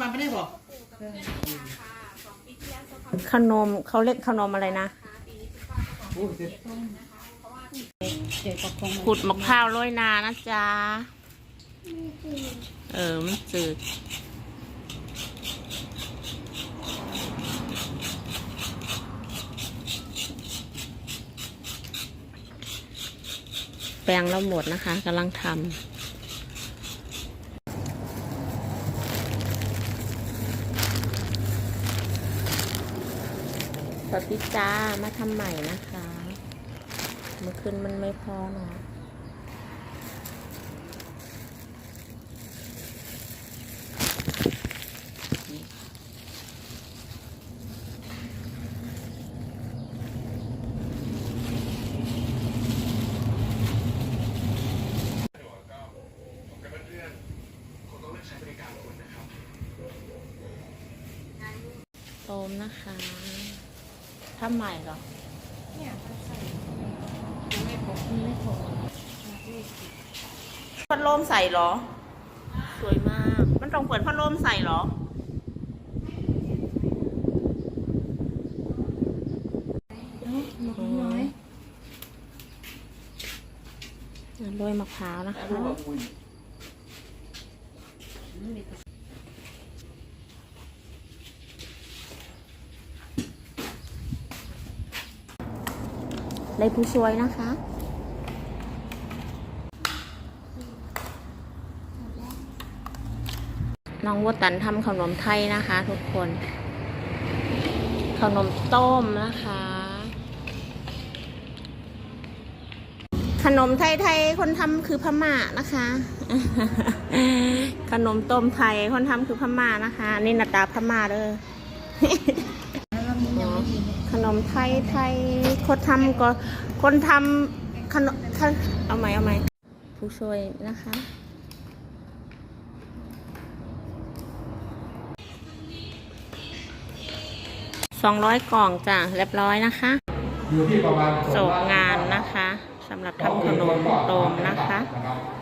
มาไม่ได้บอกขนมเขาเรียกขนมอะไรนะขุดมะพร้าวโรยนานะจ๊ะเออมันจืดแปลงเราหมดนะคะกำลังทำ สวัสดีจ้า มาทำใหม่นะคะ เมื่อคืนมันไม่พอเนาะโตมนะคะ ทำใหม่เหรอไม่พกไม่พกพัดลมใส่เหรอ สวยมาก มันต้องเปิดพัดลมใส่เหรอน้อยโรยมะพร้าวนะคะ ได้ผู้ช่วยนะคะน้องวัวตันทำขนมไทยนะคะ ทุกคน ขนมต้มนะคะ ขนมไทยๆคนทำคือพม่านะคะ ขนมต้มไทยคนทำคือพม่านะคะ นี่หนาตาพม่าเด้อ ขนมไทยไทยคนทำก็คนทำขนมขนเอาไหมเอาไหมผู้ช่วยนะคะ สองร้อยกล่องจ้ะเรียบร้อยนะคะอยู่ที่ประมาณโศกงานนะคะสำหรับทำขนมโดมนะคะนะครับ